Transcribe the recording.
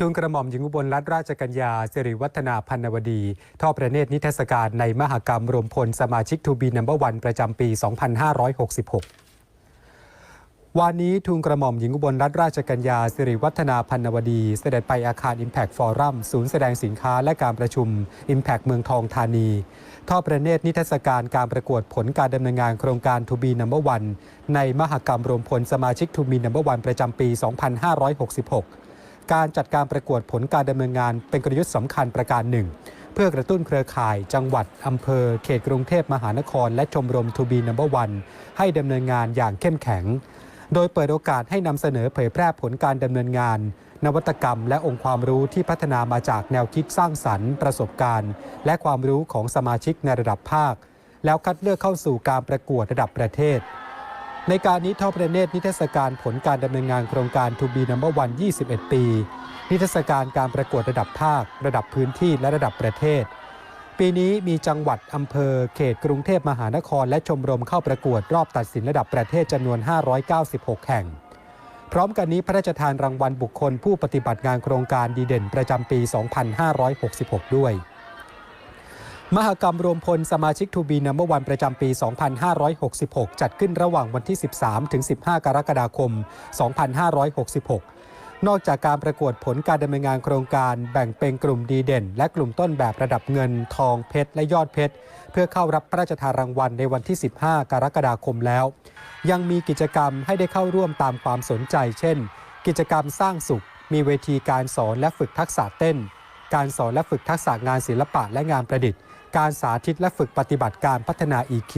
ทูลกระหม่อมหญิงอุบลรัตนราชกัญญาสิริวัฒนาพันนวดีทอดประเนตรนิทรรศการในมหกรรมรวมพลสมาชิกทูบีนัมเบอร์วันประจำปี 2566วันนี้ทูลกระหม่อมหญิงอุบลรัตนราชกัญญาสิริวัฒนาพันนวดี เสด็จไปอาคาร Impact Forum ศูนย์แสดงสินค้าและการประชุม Impact เมืองทองธานีทอดประเนตรนิทรรศการการประกวดผลการดำเนินงานโครงการทูบีนัมเบอร์วันในมหกรรมรวมพลสมาชิกทูบีนัมเบอร์วันประจำปี 2566 การจัดการประกวดผลการดำเนินงานเป็นกลยุทธ์สำคัญประการหนึ่ง เพื่อกระตุ้นเครือข่ายจังหวัดอำเภอ เขตกรุงเทพมหานคร และชมรมทูบีนัมเบอร์วันให้ดำเนินงานอย่างเข้มแข็ง โดยเปิดโอกาสให้นำเสนอเผยแพร่ผลการดำเนินงาน นวัตกรรม และองค์ความรู้ที่พัฒนามาจากแนวคิดสร้างสรรค์ ประสบการณ์ และความรู้ของสมาชิกในระดับภาค แล้วคัดเลือกเข้าสู่การประกวดระดับประเทศ ในการนี้ทอประเนตรนิทรรศการผลการดำเนินงานโครงการทูบีนัมเบอร์วัน21 ปี นิทรรศการการประกวดระดับภาค ระดับพื้นที่และระดับประเทศ ปีนี้มีจังหวัดอำเภอ เขตกรุงเทพมหานคร และชมรมเข้าประกวดรอบตัดสินระดับประเทศจำนวน 596 แห่ง พร้อมกันนี้พระราชทานรางวัลบุคคลผู้ปฏิบัติงานโครงการดีเด่นประจำปี 2566 ด้วย มหกรรมรวมพลสมาชิกทูบีนัมเบอร์วันประจำปี 2566 จัดขึ้นระหว่างวันที่ 13 ถึง 15 กรกฎาคม 2566 นอกจากการประกวดผลการดำเนินงานโครงการแบ่งเป็นกลุ่มดีเด่น และกลุ่มต้นแบบระดับเงิน ทองเพชร และยอดเพชร เพื่อเข้ารับพระราชทานรางวัลในวันที่ 15 กรกฎาคมแล้ว ยังมีกิจกรรมให้ได้เข้าร่วมตามความสนใจ เช่น กิจกรรมสร้างสุข มีเวทีการสอนและฝึกทักษะเต้น การสอนและฝึกทักษะงานศิลปะและงานประดิษฐ์ การสาธิตและฝึกปฏิบัติการพัฒนา EQ